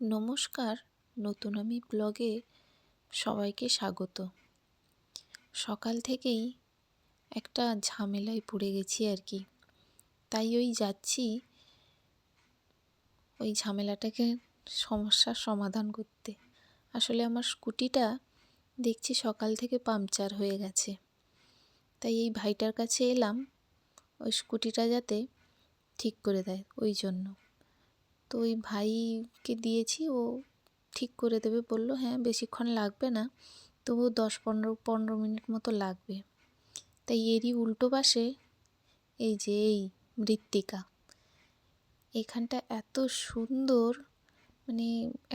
নমস্কার, নতুন আমি ব্লগে সবাইকে স্বাগত। সকাল থেকেই একটা ঝামেলায় পড়ে গেছি আর কি। তাই ওই যাচ্ছি, ওই ঝামেলাটাকে সমস্যার সমাধান করতে। আসলে আমার স্কুটিটা দেখছি সকাল থেকে পাংচার হয়ে গেছে। তাই এই ভাইটার কাছে এলাম, ওই স্কুটিটা যাতে ঠিক করে দেয়, ওই জন্য। তো ওই ভাইকে দিয়েছি, ও ঠিক করে দেবে। বলল হ্যাঁ বেশিক্ষণ লাগবে না তবু দশ পনেরো পনেরো মিনিট মতো লাগবে। তাই এরই উল্টো পাশে এই যে এই মৃত্তিকা, এখানটা এত সুন্দর মানে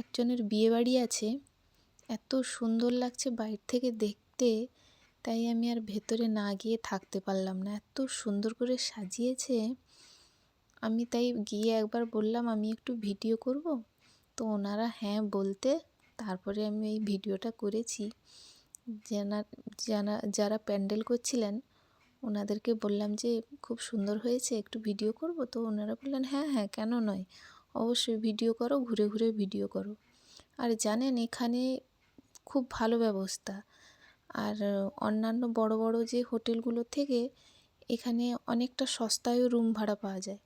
একজনের বিয়ে বাড়ি আছে, এত সুন্দর লাগছে বাইরে থেকে দেখতে, তাই আমি আর ভেতরে না গিয়ে থাকতে পারলাম না। এত সুন্দর করে সাজিয়েছে আমি তাই গিয়ে একবার বললাম, আমি একটু ভিডিও করব? তো ওনারা হ্যাঁ বলতে তারপরে আমি এই ভিডিওটা করেছি। জানা জানা যারা প্যান্ডেল করছিলেন, ওনাদেরকে বললাম যে, খুব সুন্দর হয়েছে, একটু ভিডিও করব? তো ওনারা বললেন হ্যাঁ হ্যাঁ কেন নয়? অবশ্যই ভিডিও করো, ঘুরে ঘুরে ভিডিও করো। আর জানেন, এখানে খুব ভালো ব্যবস্থা। আর অন্যান্য বড় বড় যে হোটেলগুলোর থেকে এখানে অনেকটা সস্তায়ও রুম ভাড়া পাওয়া যায়।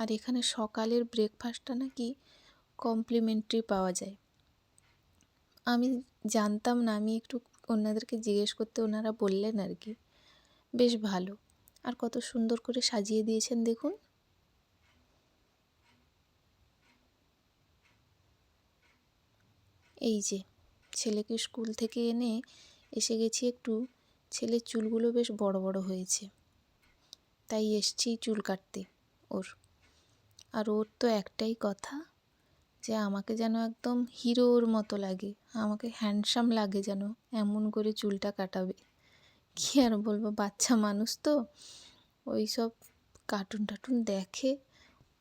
আর এখানে সকালের ব্রেকফাস্টটা নাকি কমপ্লিমেন্টারি পাওয়া যায়। আমি জানতাম না, আমি একটু ওনাদেরকে জিজ্ঞেস করতে ওনারা বললেন আর কি। বেশ ভালো। আর কত সুন্দর করে সাজিয়ে দিয়েছেন দেখুন। এই যে, ছেলেকে স্কুল থেকে এনে এসে গেছি একটু। ছেলের চুলগুলো বেশ বড় বড় হয়েছে। তাই এসছি চুল কাটতে, ওর। আর ওর তো একটাই কথা যে আমাকে যেন একদম হিরোর মতো লাগে, আমাকে হ্যান্ডসাম লাগে যেন, এমন করে চুলটা কাটাবে। কী আর বলব, বাচ্চা মানুষ তো ওই সব কার্টুন টাটুন দেখে,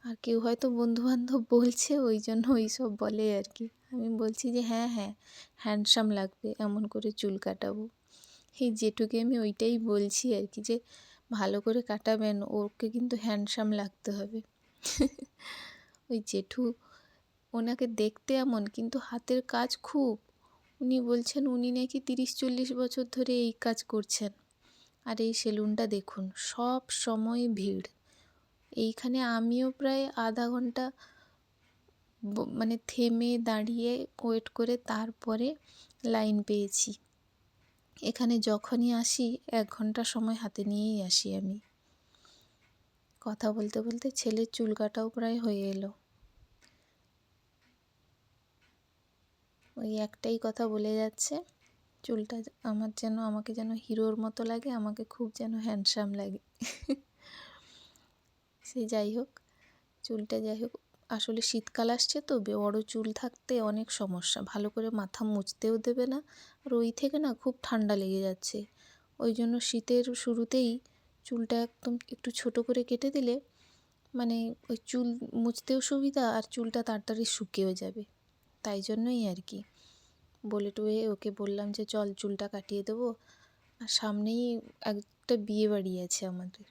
আর কেউ হয়তো বন্ধুবান্ধব বলছে, ওই জন্য ওই সব বলে আর কি। আমি বলছি যে হ্যাঁ হ্যাঁ হ্যান্ডসাম লাগবে, এমন করে চুল কাটাবো। এই যেটুকু আমি ওইটাই বলছি আর কি যে, ভালো করে কাটাবেন, ওকে কিন্তু হ্যান্ডসাম লাগতে হবে। ওই জেঠু ওনাকে দেখতে এমন, কিন্তু হাতের কাজ খুব। উনি বলছেন, উনি নাকি তিরিশ চল্লিশ বছর ধরে এই কাজ করছেন। আর এই সেলুনটা দেখুন, সব সময় ভিড়। এইখানে আমিও প্রায় আধা ঘণ্টা মানে থেমে দাঁড়িয়ে ওয়েট করে তারপরে লাইন পেয়েছি। এখানে যখনই আসি, এক ঘণ্টা সময় হাতে নিয়েই আসি আমি। কথা বলতে বলতে ছেলের চুল কাটাও প্রায় হয়ে এলো। ওই একটাই কথা বলে যাচ্ছে, চুলটা আমার যেন, আমাকে যেন হিরোর মতো লাগে, আমাকে খুব যেন হ্যান্ডসাম লাগে। সে যাই হোক, চুলটা যাই হোক, আসলে শীতকাল আসছে তো বড় চুল থাকতে অনেক সমস্যা। ভালো করে মাথা মুছতেও দেবে না, আর ওই থেকে না খুব ঠান্ডা লেগে যাচ্ছে। ওই জন্য শীতের শুরুতেই চুলটা একদম একটু ছোট করে কেটে দিলে মানে ওই চুল মুছতেও সুবিধা আর চুলটা তাড়াতাড়ি শুকিয়েও যাবে। তাই জন্যই আর কি। বলে টুয়ে ওকে বললাম যে, চল চুলটা কাটিয়ে দেবো। আর সামনেই একটা বিয়ে বাড়ি আছে আমাদের।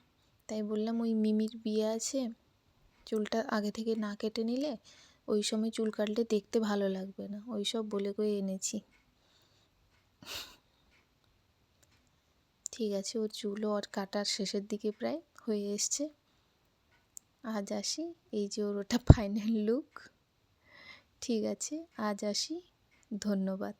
তাই বললাম, ওই মিমির বিয়ে আছে। চুলটা আগে থেকে না কেটে নিলে ওই সময় চুল কাটলে দেখতে ভালো লাগবে না। ওই সব বলে কয়ে এনেছি। ঠিক আছে, ওর চুলও আর কাটার শেষের দিকে প্রায় হয়ে এসছে। আজ আসি, এই যে ওর ওটা ফাইনাল লুক ঠিক আছে, আজ আসি, ধন্যবাদ।